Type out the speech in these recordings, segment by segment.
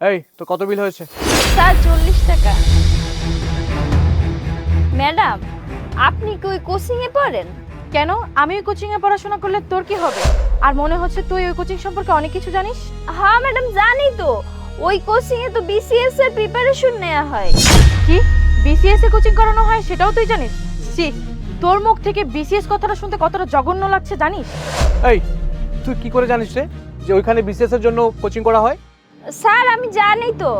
এই তো কত বিল হয়েছে? স্যার চল্লিশ টাকা। ম্যাডাম আপনি কি ওই কোচিংয়ে পড়েন? কেন? আমি ওই কোচিং এ পড়াশোনা করলে তোর কি হবে? আর মনে হচ্ছে তুই ওই কোচিং সম্পর্কে অনেক কিছু জানিস? হ্যাঁ ম্যাডাম জানি তো। ওই কোচিংয়ে তো বিসিএস এর প্রিপারেশন নেওয়া হয়। কি? বিসিএস এ কোচিং করানো হয় সেটাও তুই জানিস? সি তোর মুখ থেকে বিসিএস কথাটা শুনতে কতটা জঘন্য লাগছে জানিস? এই তুই কি করে জানিস রে যে ওইখানে বিসিএস এর জন্য কোচিং করা হয়? স্যার, আমি জানি তো।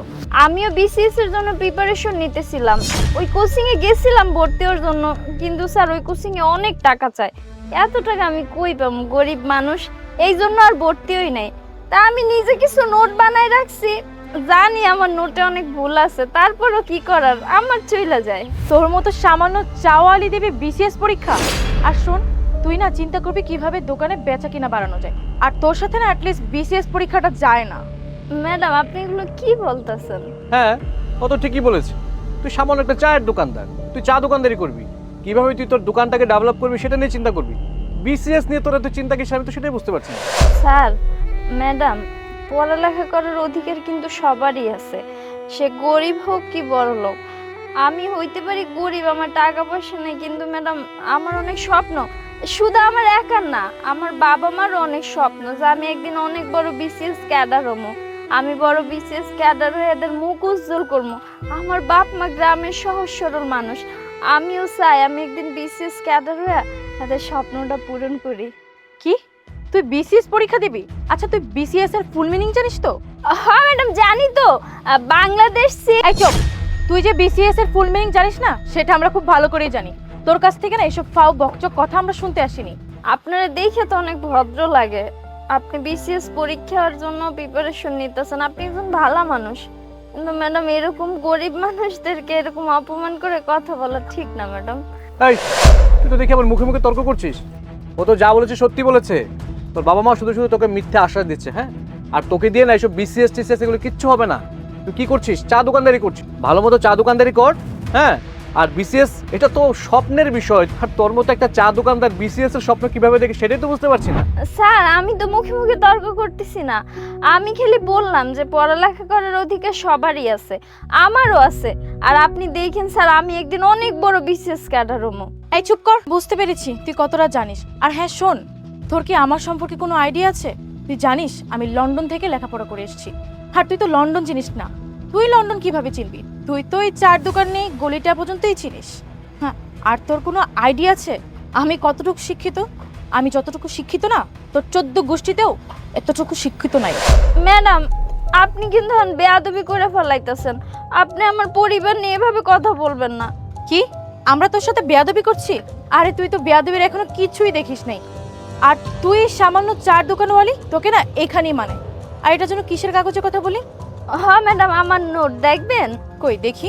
আমিও বিসিএস এর জন্য প্রিপারেশন নিতেছিলাম। ওই কোচিংয়ে গেছিলাম ভর্তি হওয়ার জন্য, কিন্তু স্যার, ওই কোচিংয়ে অনেক টাকা চায় এত টাকা আমি কই পাম গরিব মানুষ? এই জন্য আর ভর্তি হই নাই। তা আমি নিজে কিছু নোট বানাই রাখছি। জানি আমার নোটে অনেক ভুল আছে, তারপরও কি করার? আমার চইলা যায়। তোর মতো সামান্য চাওয়ালি দেবে বিসিএস পরীক্ষা? আর শোন, তুই না চিন্তা করবি কীভাবে দোকানে বেচা কিনা বাড়ানো যায়। আর তোর সাথে না অ্যাটলিস্ট বিসিএস পরীক্ষাটা যায় না। ম্যাডাম আপনি এগুলো কি বলতেছেন? হ্যাঁ ও তো ঠিকই বলেছে। তুই সামান্য একটা চায়ের দোকানদার। তুই চা দোকানদারি করবি। কীভাবে তুই তোর দোকানটাকে ডেভেলপ করবি সেটা নিয়ে চিন্তা করবি। বিসিএস নিয়ে তোরা তুই চিন্তা কিসে আমি তো সেটাই বুঝতে পারছি না। স্যার ম্যাডাম পড়ালেখা করার অধিকার কিন্তু সবারই আছে। সে গরিব হোক কি বড় লোক আমি হইতে পারি গরিব আমার টাকা পয়সা নেই কিন্তু ম্যাডাম আমার অনেক স্বপ্ন। শুধু আমার একার না আমার বাবা মারও অনেক স্বপ্ন যে আমি একদিন অনেক বড় বিসিএস ক্যাডার হমো আমি বড় বিসিএস ক্যাডার হয়ে এদের মুখ উজ্জ্বল করব আমার বাপ মা গ্রামের সহজ সরল মানুষ। আমিও চাই আমি একদিন বিসিএস ক্যাডার হয়ে তাদের স্বপ্নটা পূরণ করি। কি? তুই বিসিএস পরীক্ষা দিবি? আচ্ছা তুই বিসিএস এর ফুল মিনিং জানিস তো? হ্যাঁ ম্যাডাম জানি তো। বাংলাদেশ চুপ তুই যে বিসিএস এর ফুল মিনিং জানিস না সেটা আমরা খুব ভালো করেই জানি। তোর কাছ থেকে না এসব ফাও বকচক কথা আমরা শুনতে আসিনি। আপনারা দেখে তো অনেক ভদ্র লাগে। আপনি বিসিএস পরীক্ষার জন্য প্রিপারেশন নিতেছেন। আপনি একজন ভালো মানুষ। কিন্তু ম্যাডাম এরকম গরিব মানুষদেরকে এরকম অপমান করে কথা বলা ঠিক না ম্যাডাম এই, তুই তো দেখি আমার মুখে মুখে তর্ক করছিস। ও তো যা বলেছে সত্যি বলেছে। তোর বাবা মা শুধু শুধু তোকে মিথ্যে আশ্বাস দিচ্ছে হ্যাঁ? আর তোকে দিয়ে না এসব বিসিএস টিসিএস এগুলো কিচ্ছু হবে না। তুই কি করছিস? চা দোকানদারি করছিস। ভালো মতো চা দোকানদারি কর হ্যাঁ? আর বিসিএস এটা তো স্বপ্নের বিষয়। আর তোর মতো একটা চা দোকানদার বিসিএস এর স্বপ্ন কীভাবে দেখে সেটাই তো বুঝতে পারছি না। স্যার আমি তো মুখে মুখে তর্ক করতেছি না। আমি খালি বললাম যে পড়ালেখা করার অধিকার সবারই আছে আমারও আছে। আর আপনি দেখেন স্যার আমি একদিন অনেক বড় বিসিএস ক্যাডার হমো এই চুপ কর বুঝতে পেরেছি তুই কতটা জানিস। আর হ্যাঁ শোন তোর কি আমার সম্পর্কে কোনো আইডিয়া আছে? তুই জানিস আমি লন্ডন থেকে লেখাপড়া করে এসেছি। আর তুই তো লন্ডন চিনিস না তুই লন্ডন কীভাবে চিনবি? তুই তো এই চার দোকান নেই গলিটা পর্যন্তই চিনিস। হ্যাঁ আর তোর কোনো আইডিয়া আছে? আমি কতটুকু শিক্ষিত? আমি যতটুকু শিক্ষিত না তোর চোদ্দ গোষ্ঠীতেও এতটুকু শিক্ষিত নাই। ম্যাডাম আপনি কিন্তু এখন বেয়াদবি করে ফেলাইতেছেন। আপনি আমার পরিবার নিয়ে এভাবে কথা বলবেন না। কি? আমরা তোর সাথে বেয়াদবি করছি? আরে তুই তো বেয়াদবির এখনও কিছুই দেখিস নাই। আর তুই সামান্য চার দোকানওয়ালি তোকে না এখানেই মানে। আর এটা যেন কিসের কাগজে কথা বলি? হ্যাঁ ম্যাডাম, আমার নোট দেখবেন? কই, দেখি।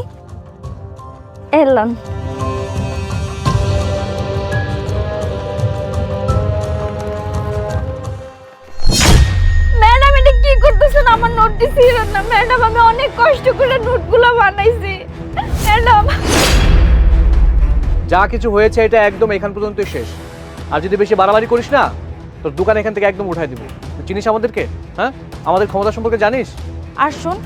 এলাম। ম্যাডাম, এটা কি করতেছেন? আমার নোট দিছিলেন না। ম্যাডাম, আমি অনেক কষ্ট করে নোটগুলো বানাইছি। ম্যাডাম। যা কিছু হয়েছে, এটা একদম এখান পর্যন্তই শেষ। আর যদি বেশি বাড়াবাড়ি করিস না, তোর দোকান এখান থেকে একদম উঠাই দিব। চিনিস আমাদেরকে? হ্যাঁ? আমাদের ক্ষমতা সম্পর্কে জানিস? আর শোন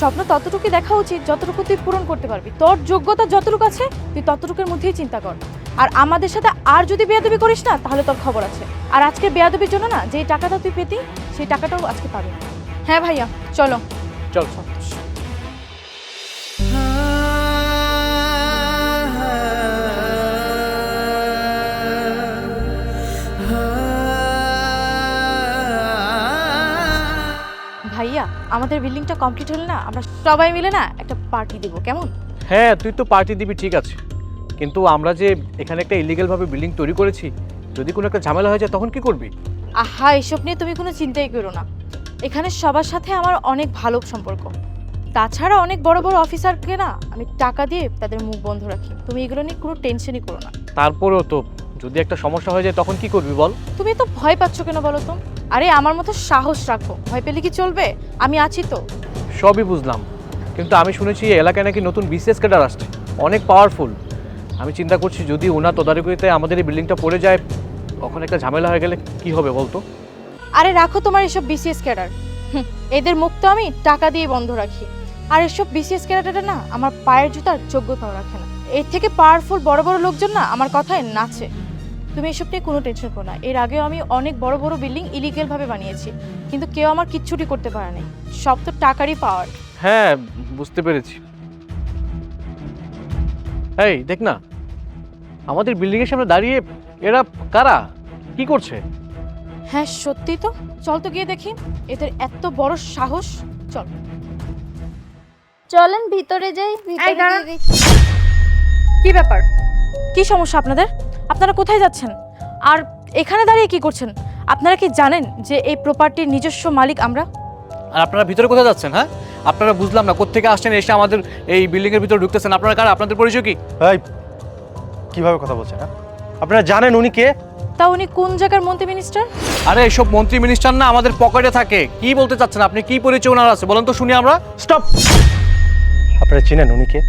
স্বপ্ন ততটুকুই দেখা উচিত যতটুকু তুই পূরণ করতে পারবি। তোর যোগ্যতা যতটুকু আছে তুই ততটুকুর মধ্যেই চিন্তা কর। আর আমাদের সাথে আর যদি বেয়াদবি করিস না তাহলে তোর খবর আছে। আর আজকে বেয়াদবির জন্য না যেই টাকাটা তুই পেতি সেই টাকাটাও আজকে পাবি হ্যাঁ ভাইয়া চলো চল। ভাইয়া আমাদের বিল্ডিংটা কমপ্লিট হলে না আমরা সবাই মিলে না একটা পার্টি দেবো কেমন? হ্যাঁ তুই তো পার্টি দিবি ঠিক আছে। কিন্তু আমরা যে এখানে একটা ইলিগালভাবে বিল্ডিং তৈরি করেছি যদি কোনো একটা ঝামেলা হয়ে যায় তখন কি করবি? আহা এসব নিয়ে তুমি কোনো চিন্তাই করো না। এখানে সবার সাথে আমার অনেক ভালো সম্পর্ক। তাছাড়া অনেক বড় বড় অফিসারকে না আমি টাকা দিয়ে তাদের মুখ বন্ধ রাখি। তুমি এগুলো নিয়ে কোনো টেনশনই করো না। তারপরেও তো যদি একটা সমস্যা হয়ে যায় তখন কি করবি বল? তুমি তো ভয় পাচ্ছ কেন বলো তো? আরে আমার মতো সাহস রাখো। ভয় পেলে কি চলবে? আমি আছি তো। সবই বুঝলাম। কিন্তু আমি শুনেছি এই এলাকায় নাকি নতুন বিসিএস ক্যাডার আসছে। অনেক পাওয়ারফুল আমি চিন্তা করছি যদি ওনার তদারকিতে আমাদের এই বিল্ডিংটা পড়ে যায় তখন একটা ঝামেলা হয়ে গেলে কি হবে বলতো? আরে রাখো তোমার এসব বিসিএস ক্যাডার। এদের মুখ তো আমি টাকা দিয়ে বন্ধ রাখি। আর এসব বিসিএস ক্যারেটারে না আমার পায়ের জুতার যোগ্যতাও রাখে না। এর থেকে পাওয়ারফুল বড় বড় লোকজন না আমার কথায় নাচে। তুমি এসব নিয়ে কোনো টেনশন করো না। এর আগেও আমি অনেক বড় বড় বিল্ডিং ইলিগেলভাবে বানিয়েছি। কিন্তু কেউ আমার কিচ্ছুটি করতে পারে নাই। সব তো টাকারই পাওয়ার হ্যাঁ বুঝতে পেরেছি। এই দেখ না। আমাদের বিল্ডিং এর সামনে দাঁড়িয়ে এরা কারা? কি করছে? হ্যাঁ সত্যি তো। চল তো গিয়ে দেখি। এদের এত বড় সাহস। চল। চলেন ভিতরে যাই ভিতরে দাঁড়া। গিয়ে দেখি। কি ব্যাপার? কি সমস্যা আপনাদের? আপনারা কোথায় যাচ্ছেন? আর এখানে দাঁড়িয়ে কি করছেন? আপনারা কি জানেন যে এই প্রপার্টির নিজস্ব মালিক আমরা? আর আপনারা ভিতরে কোথায় যাচ্ছেন হ্যাঁ? আপনারা বুঝলাম না কোত্থেকে আসছেন এসে আমাদের এই বিল্ডিং এর ভিতরে ঢুকতেছেন। আপনারা কারা? আপনাদের পরিচয় কি? এই কীভাবে কথা বলছেন হ্যাঁ? আপনারা জানেন উনি কে? তা উনি কোন জায়গার মন্ত্রী মিনিস্টার আরে এসব মন্ত্রী মিনিস্টার না আমাদের পকেটে থাকে। কি বলতে চাচ্ছেন আপনি? কি পরিচয় ওনার আছে? বলেন তো শুনি আমরা। স্টপ আপনারা চিনেন উনি কে?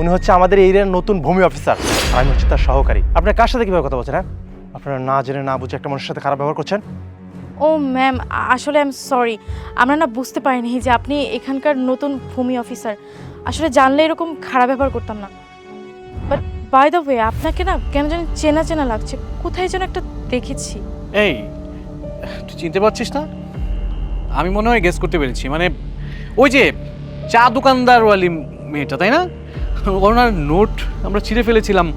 উনি হচ্ছে আমাদের এই এরিয়ার নতুন ভূমি অফিসার আমি হচ্ছে তার সহকারী। আপনারা কার সাথে কীভাবে কথা বলছেন হ্যাঁ? আপনারা না জেনে না বুঝে একটা মানুষের সাথে খারাপ ব্যবহার করছেন? ও ম্যাম আসলে আই এম সরি আমরা না বুঝতে পারিনি যে আপনি এখানকার নতুন ভূমি অফিসার আসলে জানলে এরকম খারাপ ব্যবহার করতাম না। বাট বাই দ্য ওয়ে আপনাকে না কেন জানি চেনা চেনা লাগছে। কোথায় যেন একটা দেখেছি। এই তুই চিনতে পারছিস না? আমি মনে হয় গেস করতে পেরেছি। মানে ওই যে চা দোকানদারওয়ালি মেয়েটা তাই না? ওনার নোট আমরা ছিঁড়ে ফেলেছিলাম।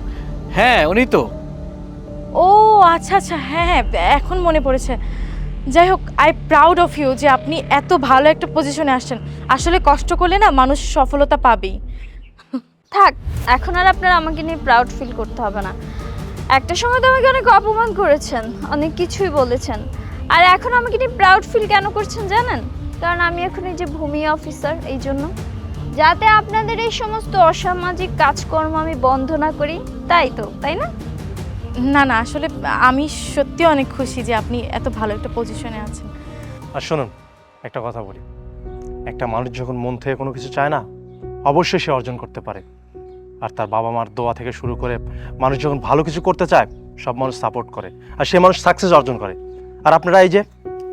হ্যাঁ উনি তো। ও আচ্ছা আচ্ছা হ্যাঁ হ্যাঁ এখন মনে পড়েছে। যাই হোক আই প্রাউড অফ ইউ যে আপনি এত ভালো একটা পজিশনে আসছেন। আসলে কষ্ট করলে না মানুষ সফলতা পাবেই। থাক এখন আর আপনার আমাকে নিয়ে প্রাউড ফিল করতে হবে না। একটা সময় তো আমাকে অনেক অপমান করেছেন অনেক কিছুই বলেছেন। আর এখন আমাকে নিয়ে প্রাউড ফিল কেন করছেন জানেন? কারণ আমি এখন এই যে ভূমি অফিসার এই জন্য। যাতে আপনাদের এই সমস্ত অসামাজিক কাজকর্ম আমি বন্ধ না করি। তাই তো তাই না? না না আসলে আমি সত্যি অনেক খুশি যে আপনি এত ভালো একটা পজিশনে আছেন। আর শুনুন একটা কথা বলি। একটা মানুষ যখন মন থেকে কোনো কিছু চায় না অবশ্যই সে অর্জন করতে পারে। আর তার বাবা মার দোয়া থেকে শুরু করে মানুষ যখন ভালো কিছু করতে চায় সব মানুষ সাপোর্ট করে। আর সে মানুষ সাকসেস অর্জন করে। আর আপনারা এই যে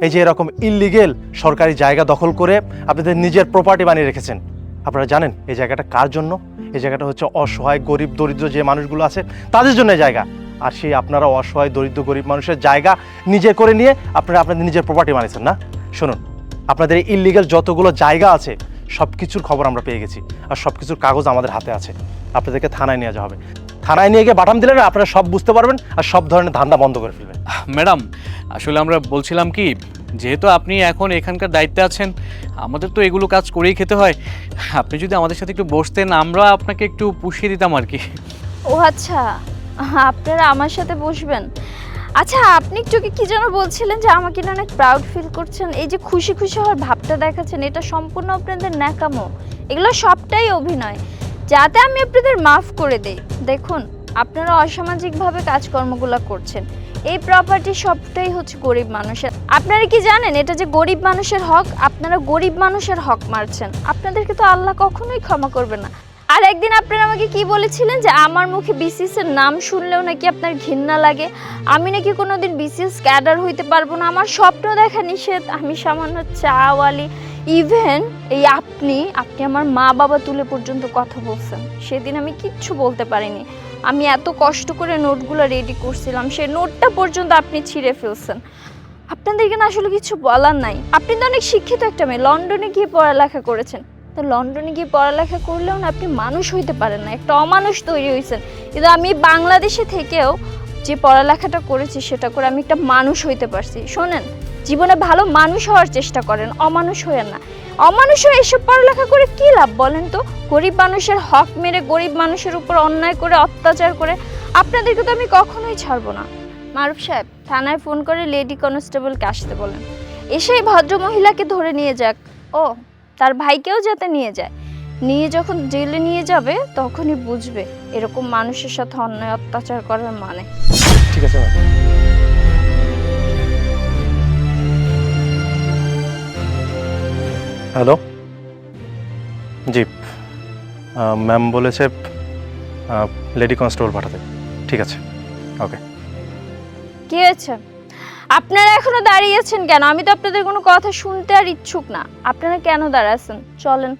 এই যে এরকম ইললিগেল সরকারি জায়গা দখল করে আপনাদের নিজের প্রপার্টি বানিয়ে রেখেছেন আপনারা জানেন এই জায়গাটা কার জন্য? এই জায়গাটা হচ্ছে অসহায়, গরিব, দরিদ্র যে মানুষগুলো আছে, তাদের জন্য জায়গা। আর সেই আপনারা অসহায়, দরিদ্র, গরিব মানুষের জায়গা নিজে করে নিয়ে আপনারা আপনাদের নিজের প্রপার্টি বানিয়েছেন, না? শুনুন, আপনাদের ইললিগাল যতগুলো জায়গা আছে সব কিছুর খবর আমরা পেয়ে গেছি, আর সব কিছুর কাগজ আমাদের হাতে আছে। আপনাদেরকে থানায় নিয়ে যাওয়া হবে। থানায় নিয়ে গিয়ে বাটাম দিলে না আপনারা সব বুঝতে পারবেন, আর সব ধরনের ধান্দা বন্ধ করে ফেলবেন। ম্যাডাম, আসলে আমরা বলছিলাম কি যেহেতু আপনি এখন এখানকার দায়িত্বে আছেন, আমাদের তো এগুলো কাজ করেই খেতে হয়। আপনি যদি আমাদের সাথে একটু বসতেন, আমরা আপনাকে একটু পুষিয়ে দিতাম আর কি। ও আচ্ছা আপনারা আমার সাথে বসবেন। আচ্ছা আপনি একটু কি যেন বলছিলেন যে আমাকে না অনেক প্রাউড ফিল করছেন। এই যে খুশি খুশি হওয়ার ভাবটা দেখাচ্ছেন, এটা সম্পূর্ণ আপনাদের ন্যাকামো। এগুলো সবটাই অভিনয়। যাতে আমি আপনাদের মাফ করে দেই। দেখুন, আপনারা অসামাজিকভাবে কাজকর্মগুলো করছেন। এই প্রপার্টি সবটাই হচ্ছে গরিব মানুষের। আপনারা কি জানেন, এটা যে গরিব মানুষের হক, আপনারা গরিব মানুষের হক মারছেন। আপনাদেরকে তো আল্লাহ কখনোই ক্ষমা করবে না। আর একদিন আপনারা আমাকে কি বলেছিলেন যে, আমার মুখে বিসিএস এর নাম শুনলেও নাকি আপনার ঘৃণা লাগে? আমি নাকি কোনোদিন বিসিএস ক্যাডার হইতে পারব না। আমার স্বপ্ন দেখা নিষেধ। আমি সামান্য চাওয়ালি। ইভেন এই আপনি আপনি আমার মা বাবা তুলে পর্যন্ত কথা বলছেন। সেদিন আমি কিচ্ছু বলতে পারিনি। আমি এত কষ্ট করে নোটগুলো রেডি করছিলাম সেই নোটটা পর্যন্ত আপনি ছিঁড়ে ফেলছেন। আপনাদেরকে না আসলে কিছু বলার নাই। আপনি তো অনেক শিক্ষিত একটা মেয়ে, লন্ডনে গিয়ে পড়ালেখা করেছেন। তো লন্ডনে গিয়ে পড়ালেখা করলেও না আপনি মানুষ হইতে পারেন না, একটা অমানুষ তৈরি হয়েছেন কিন্তু আমি বাংলাদেশে থেকেও যে পড়ালেখাটা করেছি, সেটা করে আমি একটা মানুষ হইতে পারছি। শোনেন জীবনে ভালো মানুষ হওয়ার চেষ্টা করেন, অমানুষ হইয়েন না। অমানুষ হয়ে এসব পড়ালেখা করে কি লাভ বলেন তো? গরিব মানুষের হক মেরে গরিব মানুষের উপর অন্যায় করে, অত্যাচার করে, আপনাদেরকে তো আমি কখনোই ছাড়বো না। মারুফ সাহেব, থানায় ফোন করে লেডি কনস্টেবলকে আসতে বলেন। এসেই ভদ্র মহিলাকে ধরে নিয়ে যাক। ও, তার ভাইকেও যাতে নিয়ে যায়। নিয়ে যখন জেলে নিয়ে যাবে, তখনই বুঝবে এরকম মানুষের সাথে অন্যায়, অত্যাচার করার মানে। ঠিক আছে হ্যালো? জি। ম্যাম বলেছে লেডি কনস্টেবল পাঠাতে। ঠিক আছে। ওকে। কি হয়েছে? আপনারা এখনও দাঁড়িয়ে আছেন কেন? আমি তো আপনাদের কোনো কথা শুনতে আর ইচ্ছুক না। আপনারা কেন দাঁড়াচ্ছেন চলেন।